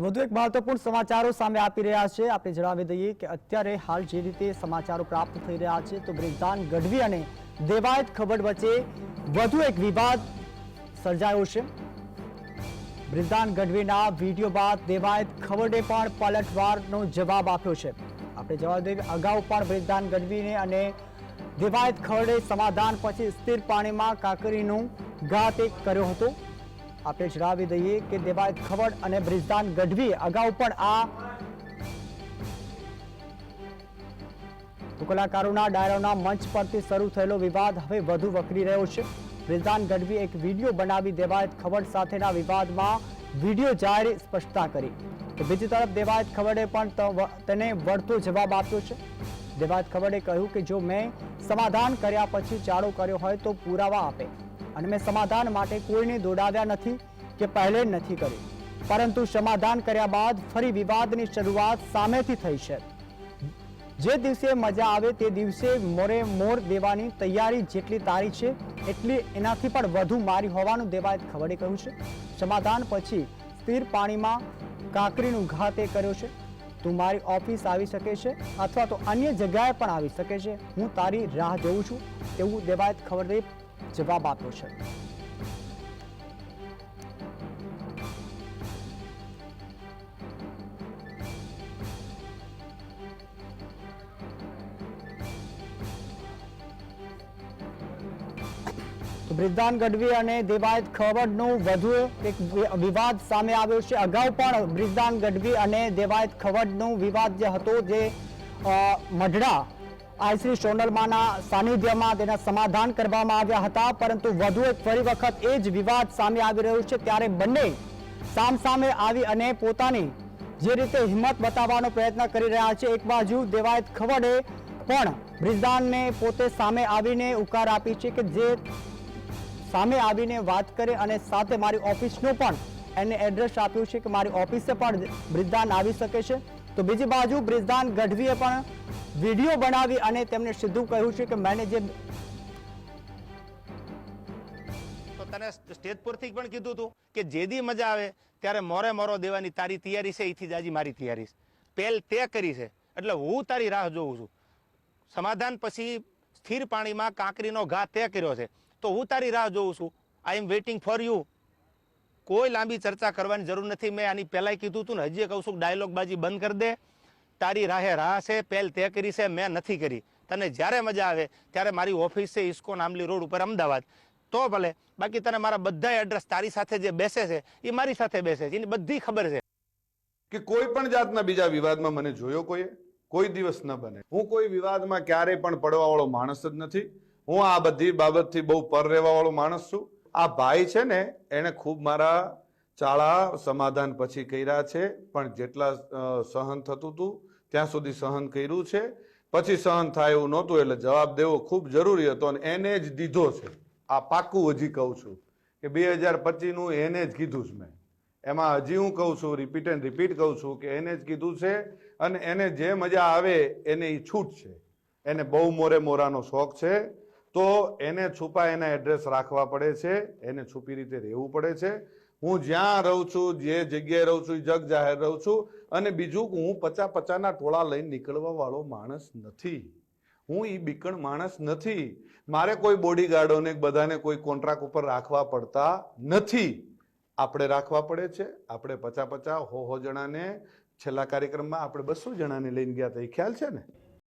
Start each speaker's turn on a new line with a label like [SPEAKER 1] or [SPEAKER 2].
[SPEAKER 1] વધુ એક મહત્વપૂર્ણ સમાચારો સામે આપી રહ્યા છે. આપણે જણાવી દઈએ કે અત્યારે હાલ જે રીતે સમાચારો પ્રાપ્ત થઈ રહ્યા છે, તો બ્રિજદાન ગઢવી અને દેવાયત ખબર વચ્ચે વધુ એક વિવાદ સર્જાયો છે. બ્રિજદાન ગઢવીના વીડિયો બાદ દેવાયત ખબરે પણ પલટવારનો જવાબ આપ્યો છે. આપણે જવાબ દઈએ અગાઉ પણ બ્રિજદાન ગઢવીને અને દેવાયત ખવડે સમાધાન પછી સ્થિર પાણીમાં કાકરીનું ઘાત કર્યો હતો. આપણે જણાવી દઈએ કે દેવાયત ખવડ અને બ્રિજદાન ગઢવી અગાઉ પણ આ કલાકારોના ડાયરાના મંચ પરથી શરૂ થયેલો વિવાદ હવે વધુ વકરી રહ્યો છે. બ્રિજદાન ગઢવી એક વીડિયો બનાવી દેવાયત ખવડ સાથેના વિવાદમાં વીડિયો જાહેર સ્પષ્ટતા કરી. તો બીજી તરફ દેવાયત ખવડે પણ તેને વળતો જવાબ આપ્યો છે. દેવાયત ખવડે કહ્યું કે જો મેં સમાધાન કર્યા પછી ચાળો કર્યો હોય તો પુરાવા આપે. અને મેં સમાધાન માટે કોઈને દોડાવ્યા નથી કે પહેલે નથી કર્યું. પરંતુ સમાધાન કર્યા બાદ ફરી વિવાદની શરૂઆત સામેથી થઈ છે. જે દિવસે મજા આવે તે દિવસે મોરે મોર દેવાની તૈયારી જેટલી તારી છે, એટલી એનાથી પણ વધુ મારી હોવાનું દેવાયત ખવડે કહ્યું છે. સમાધાન પછી સ્થિર પાણીમાં કાકરીનું ઘા તે કર્યો છે. તું મારી ઓફિસ આવી શકે છે અથવા તો અન્ય જગ્યાએ પણ આવી શકે છે. હું તારી રાહ જોઉં છું. એવું દેવાયત ખવડે જવાબ આપ્યો છે. તો ગઢવી અને દેવાયત ખવડનું વધુ એક વિવાદ સામે આવ્યો છે. અગાઉ પણ બ્રિજદાન ગઢવી અને દેવાયત ખવડનો વિવાદ જે હતો, જે મઢડા આઈશ્રી સોનલમાના સાનિધ્યમાં તેના સમાધાન કરવામાં આવ્યા હતા, પરંતુ વધુ એક ફરી વખત એ જ વિવાદ સામે આવી રહ્યો છે ત્યારે બંને સામસામે આવી અને પોતાની જે રીતે હિંમત બતાવવાનો પ્રયત્ન કરી રહ્યા છે, એક બાજુ દેવાયત ખવડે પણ બ્રિજદાનને પોતે સામે આવીને ઉકાર આપી છે કે જે સામે આવીને વાત કરે અને સાથે મારી ઓફિસનું પણ એને એડ્રેસ આપ્યું છે કે મારી ઓફિસે પણ બ્રિજદાન આવી શકે છે. તો બીજી બાજુ બ્રિજદાન ગઢવીએ પણ વીડિયો બનાવી અને તેમને સીધું કહ્યું છે કે મેને જે
[SPEAKER 2] તો તને સ્ટેજ પરથી પણ કીધું હતું કે જેદી મજા આવે ત્યારે મોરે મોરો દેવાની તારી તૈયારી છે એથી જ આજે મારી તૈયારી છે. પહેલ તે કરી છે, એટલે હું તારી રાહ જોઉં છું. સમાધાન પછી સ્થિર પાણીમાં કાંકરીનો ઘા તે કર્યો છે. તો હું તારી રાહ જોઉં છું. I am waiting for you કોઈ લાંબી ચર્ચા કરવાની જરૂર નથી. મેં આની પહેલાંય કીધું હતું ને, હજી કહું છું ડાયલોગ બાજી બંધ કરી દે. તારી રાહે રાહ છે પહેલ તે કરી છે, મેં નથી કરી. તને જ્યારે મજા આવે ત્યારે મારી ઓફિસ છે ઇસ્કોન આંબલી રોડ ઉપર, અમદાવાદ. તો ભલે, બાકી તને મારા બધા એડ્રેસ તારી સાથે જે બેસે છે એ મારી સાથે બેસે છે, એની બધી ખબર છે.
[SPEAKER 3] કે કોઈ પણ જાતના બીજા વિવાદમાં મને જોયો કોઈએ? કોઈ દિવસ ન બને. હું કોઈ વિવાદમાં ક્યારેય પણ પડવા વાળો માણસ જ નથી. હું આ બધી બાબતથી બહુ પર રહેવા વાળો માણસ છું. આ ભાઈ છે ને એને ખૂબ મારા ચાળા સમાધાન પછી કર્યા છે, પણ જેટલા સહન થતું હતું ત્યાં સુધી સહન કર્યું છે. પછી સહન થાય એવું નહોતું એટલે જવાબ દેવો ખૂબ જરૂરી હતો અને એને જ દીધો છે. આ પાક્કું હજી કહું છું કે બે હજાર પચીસનું એને જ કીધું છે મેં. એમાં હજી હું કહું છું રિપીટ એન્ડ રિપીટ કહું છું કે એને જ કીધું છે અને એને જે મજા આવે એને એ છૂટ છે. એને બહુ મોરે મોરાનો શોખ છે. તો એને છુપા એના એડ્રેસ રાખવા પડે છે. એને છુપી રીતે રહેવું પડે છે. હું જ્યાં રહું છું, જે જગ્યાએ રહું છું જગ જાહેર રહું છું અને બીજું હું પચા પચાના ટોળા લઈને નીકળવા વાળો માણસ નથી. હું એ બીકણ માણસ નથી. મારે કોઈ બોડીગાર્ડોને બધાને કોઈ કોન્ટ્રાક્ટ ઉપર રાખવા પડતા નથી. આપણે રાખવા પડે છે. આપણે પચા પચા હો હો જણાને છેલ્લા કાર્યક્રમમાં આપણે બસો જણાને લઈને ગયા હતા. એ ખ્યાલ છે ને?